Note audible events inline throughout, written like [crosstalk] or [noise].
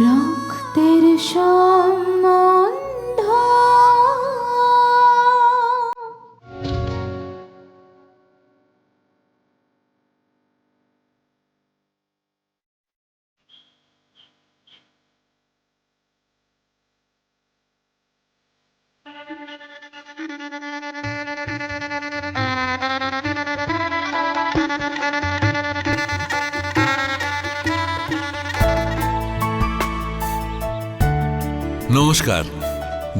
রক্তের সম্বন্ধ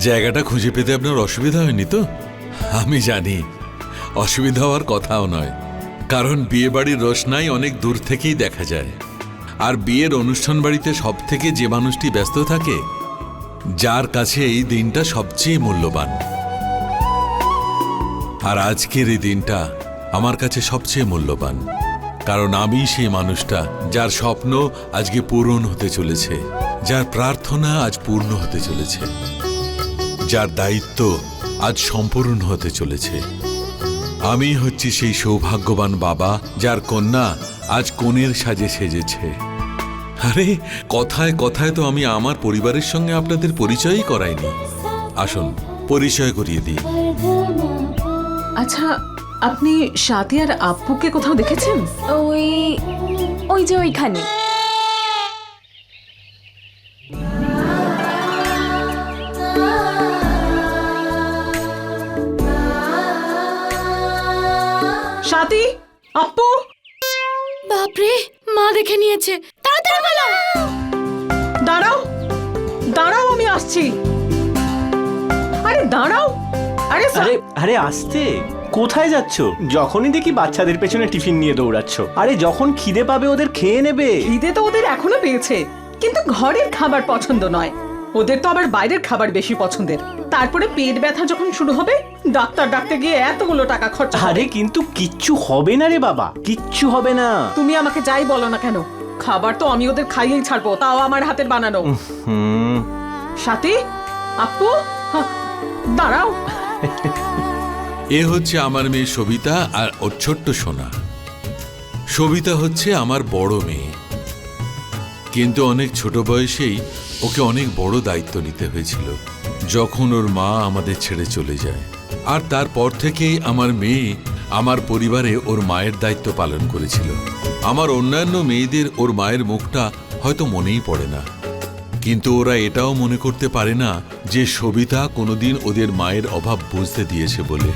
জায়গাটা খুঁজে পেতে আপনার অসুবিধা হয়নি তো? আমি জানি। অসুবিধা হওয়ার কথাও নয়। কারণ বিয়ে বাড়ির রোশনাই অনেক দূর থেকেই দেখা যায়। আর বিয়ের অনুষ্ঠান বাড়িতে সব থেকে যে মানুষটি ব্যস্ত থাকে, যার কাছে এই দিনটা সবচেয়ে মূল্যবান। আর আজকের এই দিনটা আমার কাছে সবচেয়ে মূল্যবান। কারণ আমি সেই মানুষটা যার স্বপ্ন আজকে পূরণ হতে চলেছে, যার প্রার্থনা আজ পূর্ণ হতে চলেছে। যার দায়িত্ব আজ সম্পূর্ণ হতে চলেছে। আমি হচ্ছি সেই সৌভাগ্যবান বাবা যার কন্যা আজ কনের সাজে সেজেছে। আরে কথায় কথায় তো আমি আমার পরিবারের সঙ্গে আপনাদের পরিচয়ই করাইনি। আসুন পরিচয় করিয়ে দিই। আচ্ছা আপনি সাথী আর আপ্পুকে কোথাও দেখেছেন? ওই ওই যে ওইখানে। আপ্পু বাপরে মা দেখে নিয়েছে। তাড়াতাড়ি বলো। দাঁড়াও দাঁড়াও আমি আসছি। আরে দাঁড়াও আরে আরে আরে আসতে? কোথায় যাচ্ছ? যখনই দেখি বাচ্চাদের পেছনে টিফিন নিয়ে দৌড়াচ্ছ। আরে যখন খিদে পাবে ওদের খেয়ে নেবে। খিদে তো ওদের এখনও পেয়েছে কিন্তু ঘরের খাবার পছন্দ নয়। ওদের তো আবার বাইরের খাবার বেশি পছন্দের। তারপরে পেট ব্যথা যখন শুরু হবে ডাক্তার ডাকতে গিয়ে এতগুলো টাকা খরচা হবে। আরে কিন্তু কিচ্ছু হবে না রে বাবা। কিচ্ছু হবে না। তুমি আমাকে যাই বলো না কেন? খাবার তো আমি ওদের খাইয়েই ছাড়বো তাও আমার হাতের বানানো। হুম। সাথী আপু হা, দাঁড়াও। এ হচ্ছে আমার মেয়ে সবিতা আর ওর ছোট্ট সোনা। সবিতা হচ্ছে আমার বড় মেয়ে। কিন্তু অনেক ছোট বয়সেই ওকে অনেক বড় দায়িত্ব নিতে হয়েছিল। যখন ওর মা আমাদের ছেড়ে চলে যায়। আর তারপর থেকেই আমার মেয়ে আমার পরিবারে ওর মায়ের দায়িত্ব পালন করেছিল। আমার অন্যান্য মেয়েদের ওর মায়ের মুখটা হয়তো মনেই পড়ে না। কিন্তু ওরা এটাও মনে করতে পারে না যে সবিতা কোনোদিন ওদের মায়ের অভাব বুঝতে দিয়েছে বলে।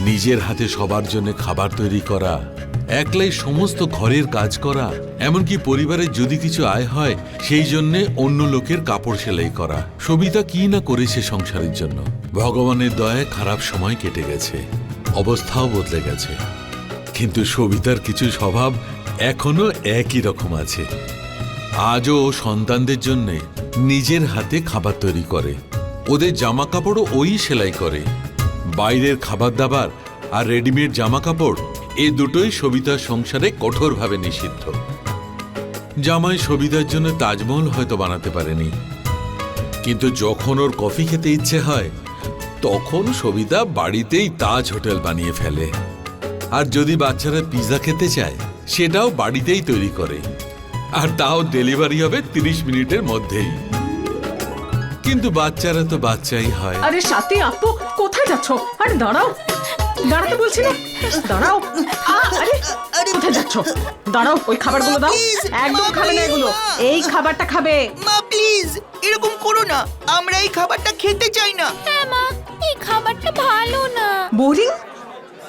নিজের হাতে সবার জন্য খাবার তৈরি করা একলাই সমস্ত ঘরের কাজ করা, এমনকি পরিবারের যদি কিছু আয় হয়, সেই জন্য অন্য লোকের কাপড় সেলাই করা। সবিতা কি না করেছে সংসারের জন্য? ভগবানের দয়ায় খারাপ সময় কেটে গেছে, অবস্থাও বদলে গেছে। কিন্তু সবিতার কিছু স্বভাব এখনও একই রকম আছে। আজও সন্তানদের জন্য নিজের হাতে খাবার তৈরি করে। ওদের জামা কাপড়ও ওই সেলাই করে। বাইরের খাবার দাবার আর রেডিমেড জামা কাপড় এ দুটোই সবিতার সংসারে কঠোরভাবে নিষিদ্ধ। জামাই সবিতার জন্য তাজমহল হয়তো বানাতে পারেনি। কিন্তু যখন ওর কফি খেতে ইচ্ছে হয়, তখন সবিতা বাড়িতেই তাজ হোটেল বানিয়ে ফেলে। আর যদি বাচ্চারা পিৎজা খেতে চায়, সেটাও বাড়িতেই তৈরি করে। আর তাও ডেলিভারি হবে তিরিশ মিনিটের মধ্যেই। কিন্তু বাচ্চারা তো বাচ্চাই হয়। আরে সাথী আপু, কোথায় যাচ্ছ? আরে দাঁড়াও। দাঁড়াতে বলছি না? দাঁড়াও। আ, আরে কোথায় যাচ্ছ? দাঁড়াও ওই খাবারগুলো দাও। একদম খাবে না এগুলো। এই খাবারটা খাবে। মা প্লিজ এরকম করো না। আমরা এই খাবারটা খেতে চাই না। হ্যাঁ মা এই খাবারটা ভালো না। বোরিং?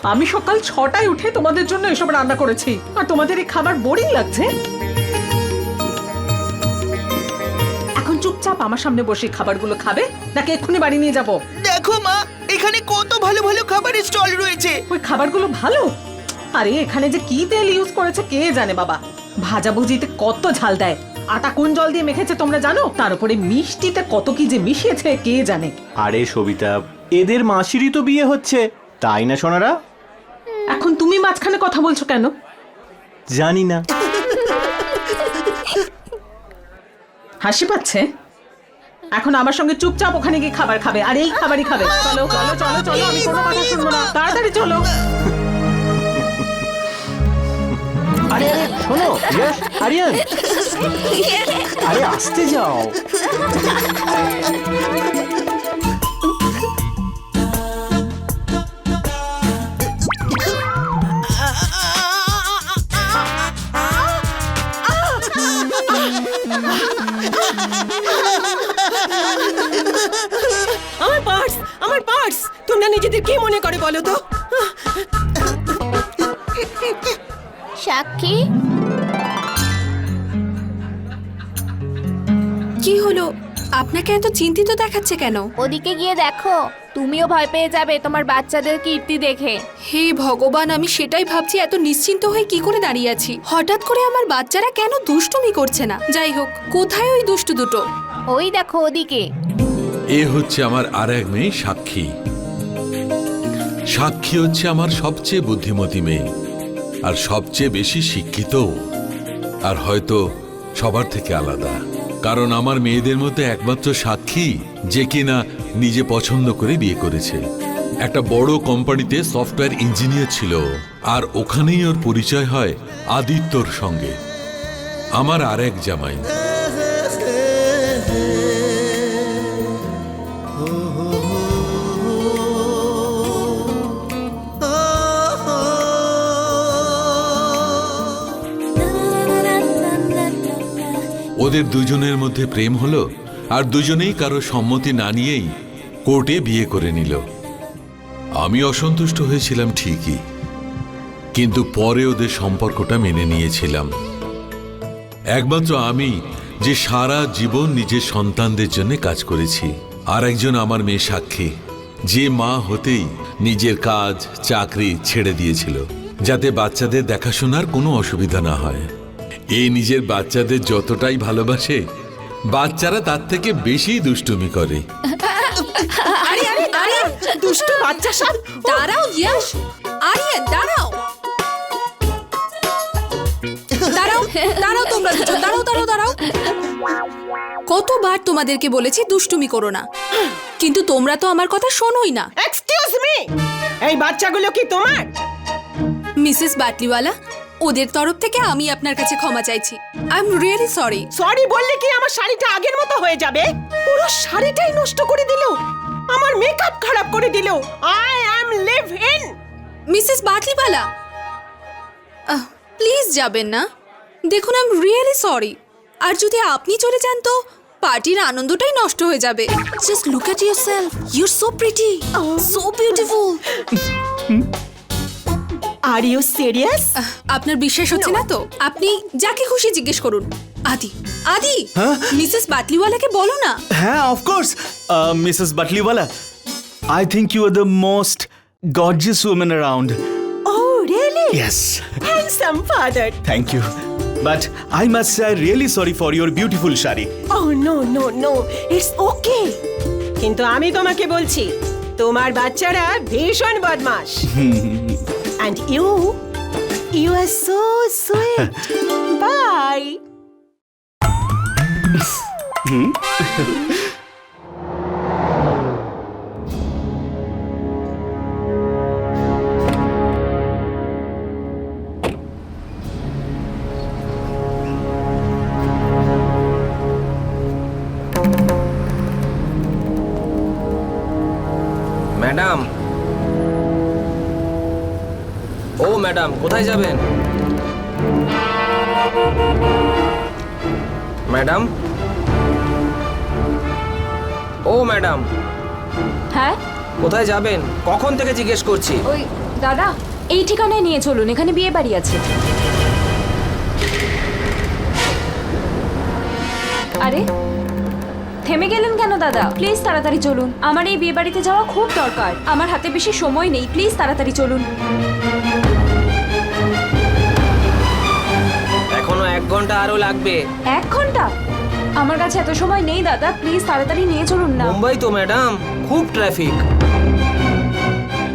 আমি সকাল ছটায় উঠে তোমাদের জন্য এসব রান্না করেছি। আর তোমাদের এই খাবার বোরিং লাগছে? এখন চুপচাপ আমার সামনে বসে খাবারগুলো খাবে? নাকি এক্ষুনি বাড়ি নিয়ে যাব? দেখো মা এখানে কত ভালো ভালো খাবারের স্টল রয়েছে। ওই খাবারগুলো ভালো? আরে এখানে যে কি তেল ইউজ করেছে কে জানে বাবা? ভাজা ভুজিতে কত ঝাল দেয়। আটা কোন জল দিয়ে মেখেছে তোমরা জানো? তার উপরে মিষ্টিতে কত কি যে মিশিয়েছে কে জানে? আরে সবিতা এদের মাসিরই তো বিয়ে হচ্ছে। তাই না সোনারা? এখন তুমি মাঝখানে কথা বলছো কেন? জানি না। হাসি পাচ্ছে? এখন আমার সঙ্গে চুপচাপ ওখানে গিয়ে খাবার খাবে, আর এই খাবারই খাবে। চলো চলো চলো চলো, আমি কোনো কথা শুনব না। তাড়াতাড়ি চলো। আরে আরে শোনো আরিয়ান। আরে, আসতে যাও। তোমরা নিজেদের কি মনে করে বলো তো? সাক্ষী? কি হলো? আপনাকে এত চিন্তিত দেখাচ্ছে কেন? ওদিকে গিয়ে দেখো তুমিও ভয় পেয়ে যাবে তোমার বাচ্চাদের কীর্তি দেখে। হে ভগবান আমি সেটাই ভাবছি এত নিশ্চিন্ত হয়ে কি করে দাঁড়িয়ে আছি? হঠাৎ করে আমার বাচ্চারা কেন দুষ্টুমি করছে না? যাই হোক কোথায় ওই দুষ্টু দুটো? ওই দেখো ওদিকে। এ হচ্ছে আমার আর এক মেয়ে সাক্ষী। সাক্ষী হচ্ছে আমার সবচেয়ে বুদ্ধিমতী মেয়ে, আর সবচেয়ে বেশি শিক্ষিত আর হয়তো সবার থেকে আলাদা। কারণ আমার মেয়েদের মধ্যে একমাত্র সাক্ষী যে কিনা নিজে পছন্দ করে বিয়ে করেছে। একটা বড় কোম্পানিতে সফটওয়্যার ইঞ্জিনিয়ার ছিল আর ওখানেই ওর পরিচয় হয় আদিত্যর সঙ্গে। আমার আর এক জামাই। ওদের দুজনের মধ্যে প্রেম হলো আর দুজনেই কারও সম্মতি না নিয়েই কোর্টে বিয়ে করে নিল। আমি অসন্তুষ্ট হয়েছিলাম ঠিকই, কিন্তু পরে ওদের সম্পর্কটা মেনে নিয়েছিলাম। একমাত্র আমি যে সারা জীবন নিজের সন্তানদের জন্য কাজ করেছি। আর একজন আমার মেয়ে সাক্ষী, যে মা হতেই নিজের কাজ, চাকরি ছেড়ে দিয়েছিল, যাতে বাচ্চাদের দেখাশোনার কোনো অসুবিধা না হয়। এই নিজের বাচ্চাদের যতটাই ভালোবাসে বাচ্চারা তার থেকে বেশি দুষ্টুমি করে। আরে আরে আরে দুষ্ট বাচ্চা সব। দাঁড়াও ইয়াশ দাঁড়াও। দাঁড়াও দাঁড়াও তোমরা দাঁড়াও দাঁড়াও দাঁড়াও। কতবার তোমাদেরকে বলেছি দুষ্টুমি করো না। কিন্তু তোমরা তো আমার কথা শোনোই না। এক্সকিউজ মি এই বাচ্চাগুলো কি তোমার? মিসেস বাটলিওয়ালা ওদের তরফ থেকে আমি আপনার কাছে ক্ষমা চাইছি। I am really sorry sorry বললে কি আমার শাড়িটা আগের মতো হয়ে যাবে? পুরো শাড়িটাই নষ্ট করে দিল। আমার মেকআপ খারাপ করে দিল। I am leave in Mrs Batliwala please যাবেন না। দেখুন আই এম রিয়েলি সরি আর যদি আপনি চলে যান তো পার্টির আনন্দটাই নষ্ট হয়ে যাবে। Just look at yourself you're so pretty so beautiful are you serious আপনার বিশ্বাস হচ্ছে না তো? আপনি যাকে খুশি জিজ্ঞেস করুন। আদি আদি মিসেস বাটলিওয়ালাকে বলো না। হ্যাঁ of course Mrs Batliwala I think you are the most gorgeous women around oh really yes handsome father thank you but I must say really sorry for your beautiful sari oh no no no it's okay কিন্তু আমি তোমাকে বলছি তোমার বাচ্চারা ভীষণ বদমাশ। [laughs] And you you are so sweet bye madam কোথায় যাবেন? Madam? Oh madam. হ্যাঁ? কোথায় যাবেন? কখন থেকে জিজ্ঞেস করছি? ওই দাদা এই ঠিকানায় নিয়ে চলুন এখানে বিয়ে বাড়ি আছে। আরে থেমে গেলেন কেন দাদা? প্লিজ তাড়াতাড়ি চলুন। আমার এই বিয়ে বাড়িতে যাওয়া খুব দরকার। আমার হাতে বেশি সময় নেই প্লিজ তাড়াতাড়ি চলুন। এক ঘণ্টা আরও লাগবে। এক ঘণ্টা? আমার কাছে এত সময় নেই দাদা। প্লিজ তাড়াতাড়ি নিয়ে চলুন না। মুম্বাই তো ম্যাডাম। খুব ট্রাফিক।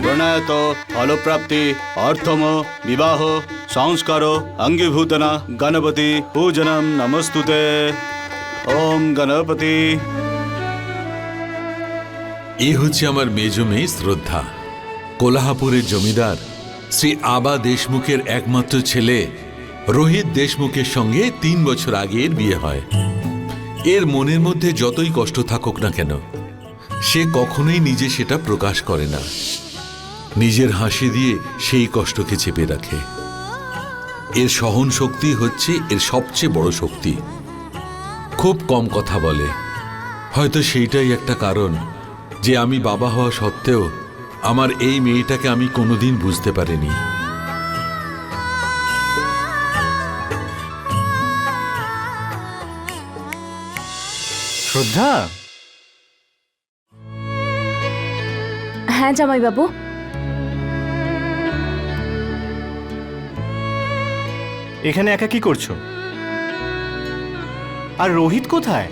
প্রণয়ত ফলপ্রাপ্তি অর্থম বিবাহ সংস্কার অঙ্গীভূতনা গণপতি পূজনম নমস্তুতে। ওম গণপতি। এ হচ্ছে আমার মেজ মেয়ে শ্রদ্ধা। কোলাহাপুরের জমিদার শ্রী আবা দেশমুখের একমাত্র ছেলে রোহিত দেশমুখের সঙ্গে তিন বছর আগে এর বিয়ে হয়। এর মনের মধ্যে যতই কষ্ট থাকুক না কেন, সে কখনোই নিজে সেটা প্রকাশ করে না। নিজের হাসি দিয়ে সেই কষ্টকে চেপে রাখে। এর সহন শক্তি হচ্ছে এর সবচেয়ে বড় শক্তি। খুব কম কথা বলে। হয়তো সেইটাই একটা কারণ যে আমি বাবা হওয়া সত্ত্বেও আমার এই মেয়েটাকে আমি কোনোদিন বুঝতে পারিনি। শ্রদ্ধা? হ্যাঁ জামাই জামাইবাবু। এখানে একা কি করছ? আর রোহিত কোথায়?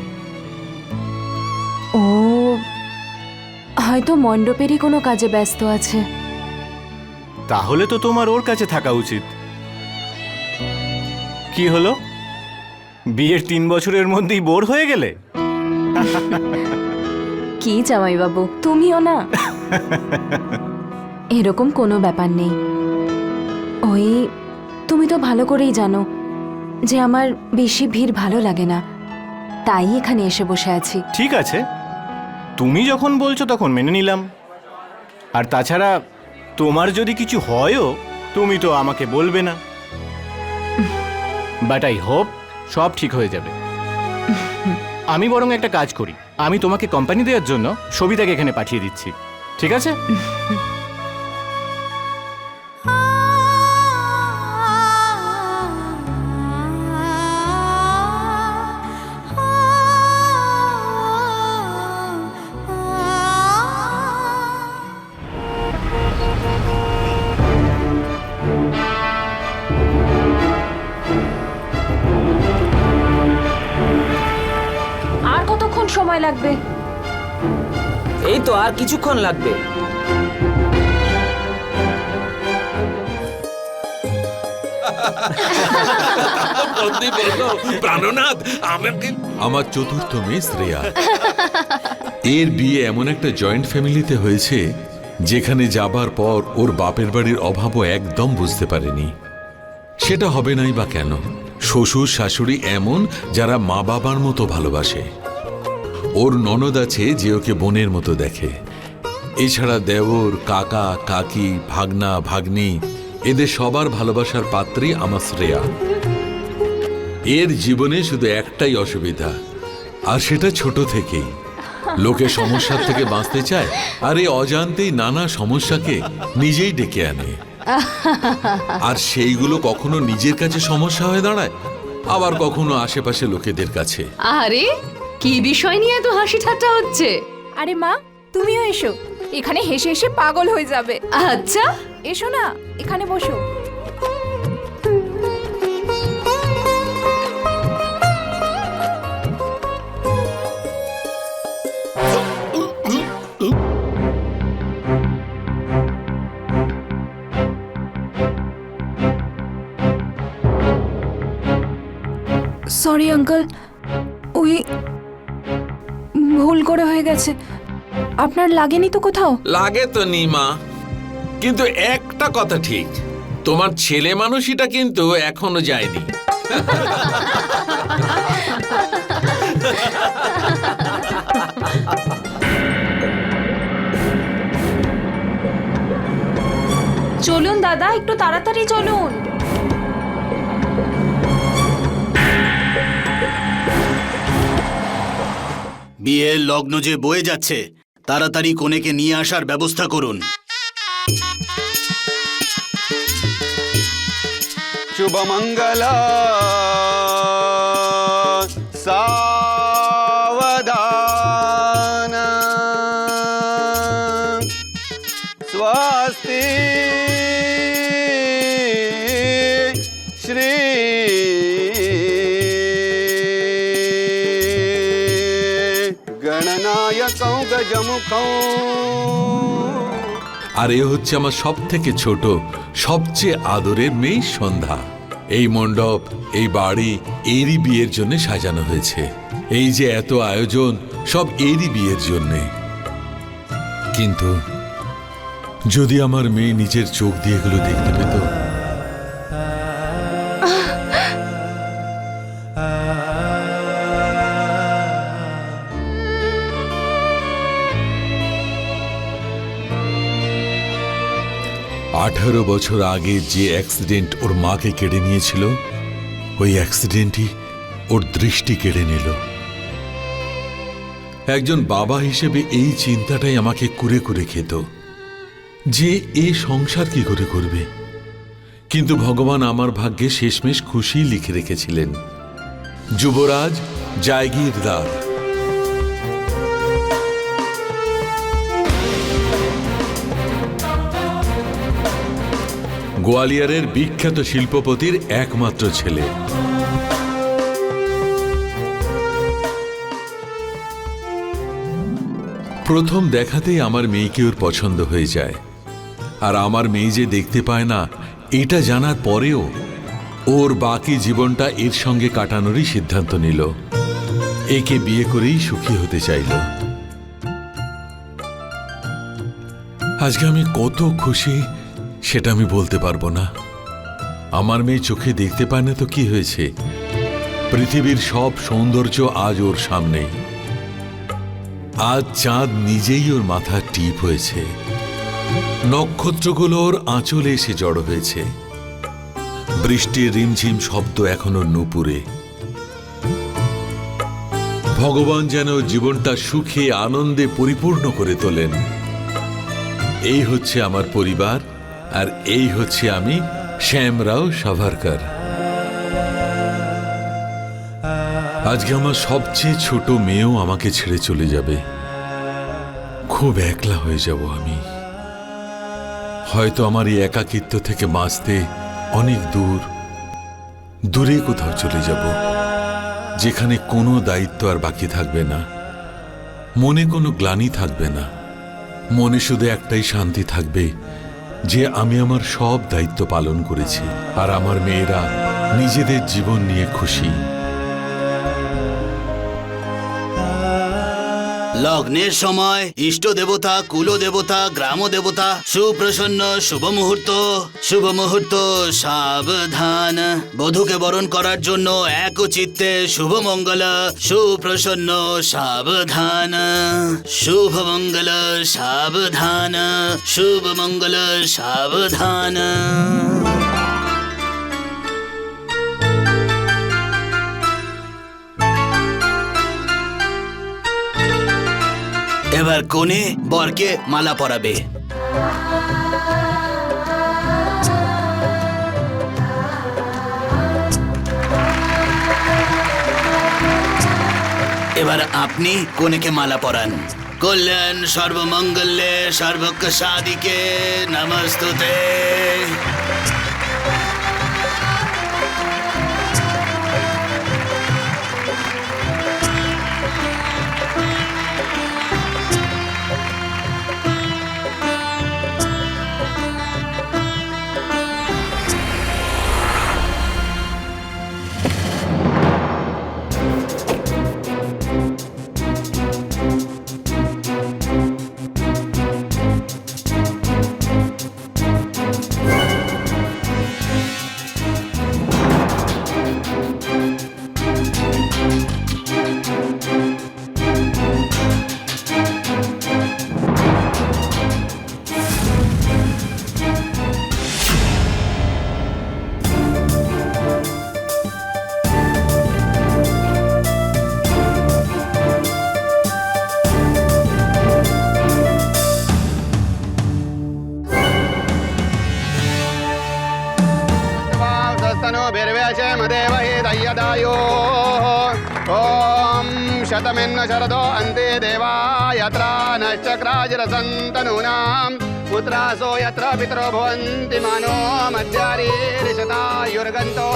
ও হয়তো মণ্ডপেরই কোনো কাজে ব্যস্ত আছে। তাহলে তো তোমার ওর কাছে থাকা উচিত। কি হলো? বিয়ের তিন বছরের মধ্যেই বোর হয়ে গেলে? কি জামাইবাবু? তুমিও না? এরকম কোনো ব্যাপার নেই। ওই তুমি তো ভালো করেই জানো যে আমার বেশি ভিড় ভালো লাগে না। তাই এখানে এসে বসে আছি। ঠিক আছে। তুমি যখন বলছো তখন মেনে নিলাম। আর তাছাড়া তোমার যদি কিছু হয়ও তুমি তো আমাকে বলবে না। বাট আই হোপ সব ঠিক হয়ে যাবে। আমি বরং একটা কাজ করি। আমি তোমাকে কোম্পানি দেওয়ার জন্য সবিতাকে এখানে পাঠিয়ে দিচ্ছি। ঠিক আছে? সময় লাগবে। এই তো আর কিছুক্ষণ লাগবে। প্রাণনাথ আমাকে আমার চতুর্থ মেয়ে শ্রেয়া। এর বিয়ে এমন একটা জয়েন্ট ফ্যামিলিতে হয়েছে যেখানে যাবার পর ওর বাপের বাড়ির অভাবও একদম বুঝতে পারেনি। সেটা হবে নাই বা কেন? শ্বশুর শাশুড়ি এমন যারা মা বাবার মতো ভালোবাসে। ওর ননদ আছে যে ওকে বোনের মতো দেখে। এছাড়া দেওর, কাকা, কাকি, ভাগনা, ভাগ্নি, এদের সবার ভালোবাসার পাত্রী আমার শ্রেয়া। এর জীবনে শুধু একটাই অসুবিধা, আর সেটা ছোট থেকেই। লোকে সমস্যার থেকে বাঁচতে চায়, আর এই অজান্তেই নানা সমস্যাকে নিজেই ডেকে আনে। আর সেইগুলো কখনো নিজের কাছে সমস্যা হয়ে দাঁড়ায়, আবার কখনো আশেপাশে লোকেদের কাছে। আরে কি বিষয় নিয়ে এত হাসি ঠাট্টা হচ্ছে? আরে মা তুমিও এসো। এখানে হেসে হেসে পাগল হয়ে যাবে। আচ্ছা? এসো না এখানে বসো। সরি আঙ্কেল ওই ভুল করে হয়ে গেছে। আপনার লাগেনি তো কোথাও? লাগে তো নিমা। কিন্তু একটা কথা ঠিক তোমার ছেলে মানুষইটা কিন্তু এখনও যায়নি। চলুন দাদা একটু তাড়াতাড়ি চলুন। বিয়ের লগ্ন যে বয়ে যাচ্ছে তাড়াতাড়ি কোনেকে নিয়ে আসার ব্যবস্থা করুন। শুভমঙ্গলা আর এ হচ্ছে আমার সব থেকে ছোট, সবচেয়ে আদরের মেয়ে সন্ধ্যা। এই মণ্ডপ, এই বাড়ি এরই বিয়ের জন্য সাজানো হয়েছে। এই যে এত আয়োজন, সব এরই বিয়ের জন্যে। কিন্তু যদি আমার মেয়ে নিজের চোখ দিয়ে এগুলো দেখতে পেত আঠারো বছর আগে যে অ্যাক্সিডেন্ট ওর মাকে কেড়ে নিয়েছিল, ওই অ্যাক্সিডেন্টই ওর দৃষ্টি কেড়ে নিল। একজন বাবা হিসেবে এই চিন্তাটাই আমাকে কুরে কুরে খেত, যে এ সংসার কি করে করবে। কিন্তু ভগবান আমার ভাগ্যে শেষমেশ খুশি লিখে রেখেছিলেন, যুবরাজ জায়গিরদার গোয়ালিয়রের বিখ্যাত শিল্পপতির একমাত্র ছেলে। প্রথম দেখাতেই আমার মেয়েকে ওর পছন্দ হয়ে যায়। আর আমার মেয়ে যে দেখতে পায় না, এটা জানার পরেও ওর বাকি জীবনটা এর সঙ্গে কাটানোরই সিদ্ধান্ত নিল। একে বিয়ে করেই সুখী হতে চাইল। আজকে আমি কত খুশি সেটা আমি বলতে পারব না। আমার মেয়ে চোখে দেখতে পায় না তো কি হয়েছে? পৃথিবীর সব সৌন্দর্য আজ ওর সামনেই। আজ চাঁদ নিজেই ওর মাথা টিপ হয়েছে। নক্ষত্রগুলোর আঁচলে এসে জড়ো হয়েছে। বৃষ্টির রিমঝিম শব্দ এখনও নুপুরে। ভগবান যেন জীবনটা সুখে, আনন্দে পরিপূর্ণ করে তোলেন। এই হচ্ছে আমার পরিবার। আর এই হচ্ছে আমি শ্যামরাও সাভারকার। আজকে আমার সবচেয়ে ছোট মেয়েও আমাকে ছেড়ে চলে যাবে। খুব একলা হয়ে যাব আমি। হয়তো আমার এই একাকিত্ব থেকে বাঁচতে অনেক দূর, দূরে কোথাও চলে যাব, যেখানে কোনো দায়িত্ব আর বাকি থাকবে না। মনে কোনো গ্লানি থাকবে না। মনে শুধু একটাই শান্তি থাকবে যে আমি আমার সব দায়িত্ব পালন করেছি আর আমার মেয়েরা নিজেদের জীবন নিয়ে খুশি। লগ্নের সময় ইষ্ট দেবতা, কুল দেবতা, গ্রাম দেবতা, সুপ্রসন্ন শুভ মুহূর্ত শুভ মুহূর্ত, সাবধান। বধূকে বরণ করার জন্য এক চিত্তে শুভ মঙ্গল, সুপ্রসন্ন সাবধান। শুভ মঙ্গল, সাবধান। শুভ মঙ্গল, সাবধান। এবার কোণে বরকে মালা পরাবে। এবার আপনি কোনেকে মালা পরান। কল্যাণ সর্বমঙ্গলে সর্বক্ষ সাদিকে নমস্তুতে। शतमिन्न शरदो अन्ते देवा यत्र नश्चक्राजिरसन्तनूनां पुत्रासो यत्र पितरो भवन्ति मानो मध्यारीरिशतायुर्गन्तो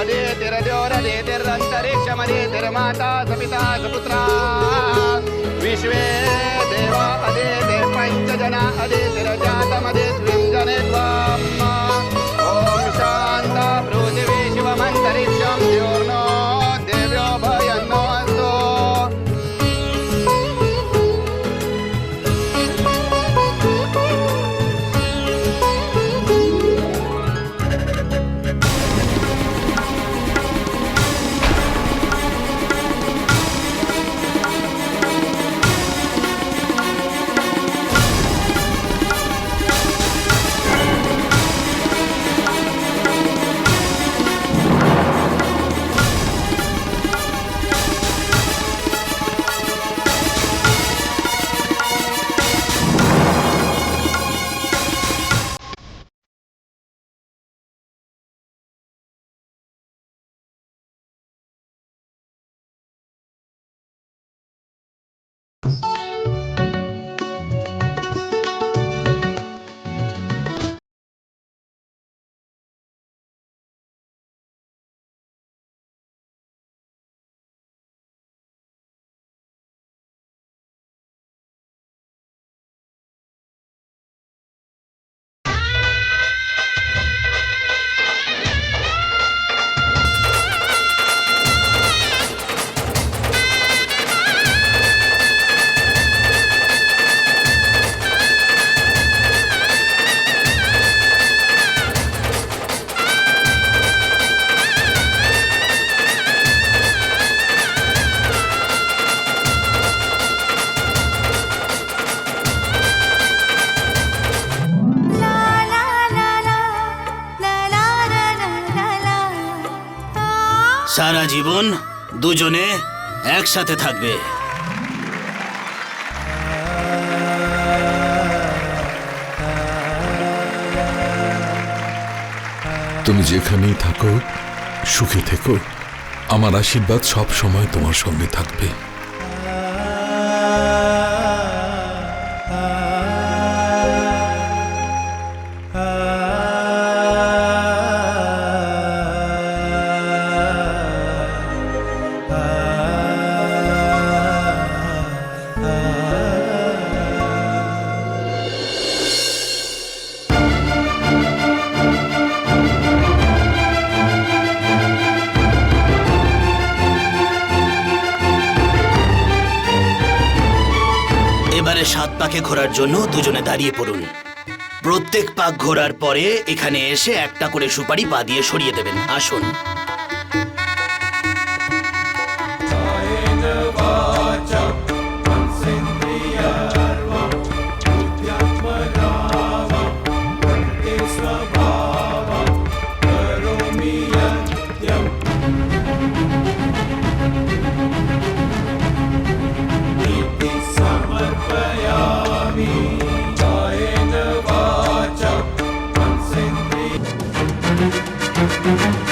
अदेतिरद्योरदेतिरन्तरिक्षमदेतिर्माता सपिता सपुत्रा। विश्वे देव अदेते पञ्चजना जने ॐ शान्ता पृथिवी शिवमन्तरिक्षं द्योर्नो সারা জীবন দুজনে একসাথে থাকবে। তুমি যেখানেই থাকো, সুখে থেকো, আমার আশীর্বাদ সব সময় তোমার সঙ্গে থাকবে। পাকে ঘোরার জন্য দুজনে দাঁড়িয়ে পড়ুন। প্রত্যেক পাক ঘোরার পরে এখানে এসে একটা করে সুপারি পা দিয়ে সরিয়ে দেবেন। আসুন। এখন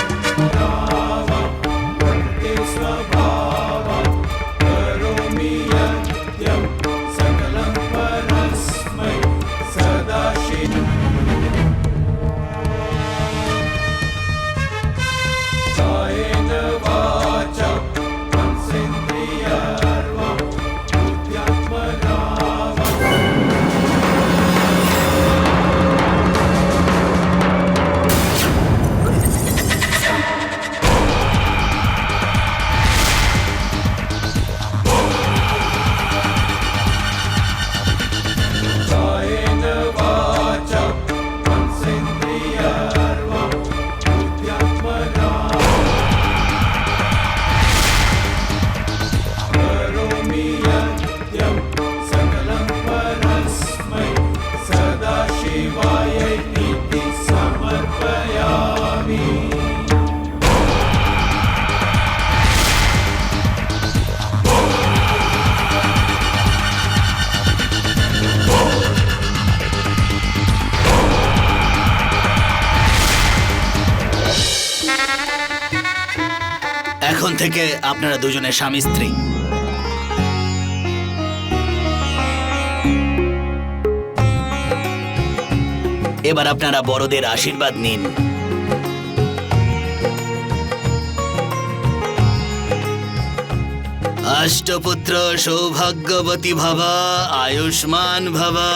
থেকে আপনারা দুজনে স্বামী, স্ত্রী। এবার আপনারা বড়দের আশীর্বাদ নিন। অষ্টপুত্র সৌভাগ্যবতী ভবা, আয়ুষ্মান ভবা।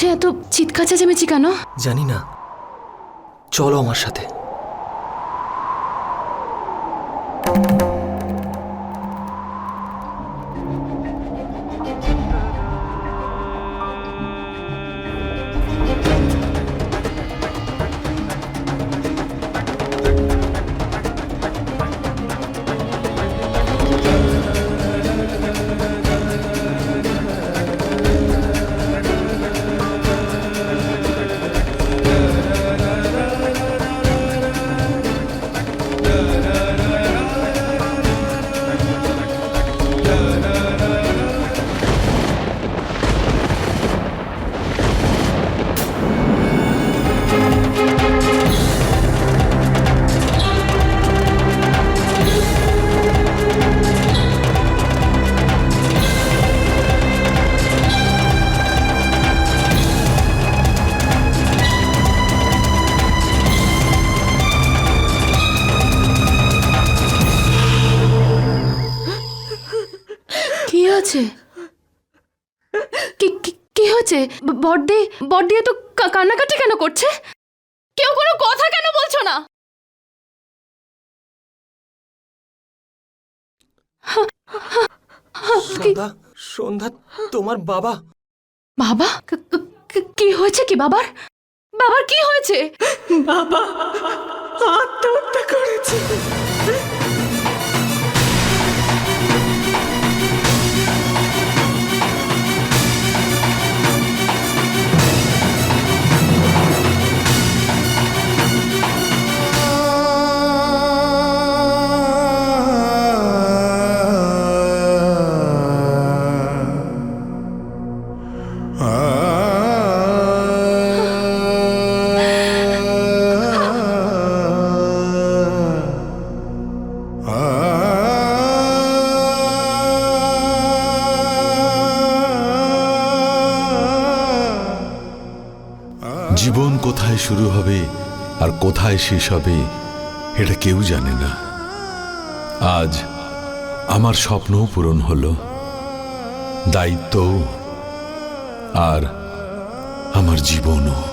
হয়েছে এত চিৎকার চেমেছি কেন? জানি না। চলো আমার সাথে। বড়দি বড়দি এত কা- কান্নাকাটি কেন করছে? কেউ কোনো কথা কেন বলছো না? সন্ধ্যা সন্ধ্যা তোমার বাবা। বাবা? ক- ক- ক- কি হয়েছে কি বাবার? বাবার কি হয়েছে? বাবা আত্মহত্যা করেছে। শুরু হবে আর কোথায় শেষ হবে এটা কেউ জানে না। আজ আমার স্বপ্নও পূরণ হলো দায়িত্ব আর আমার জীবনও।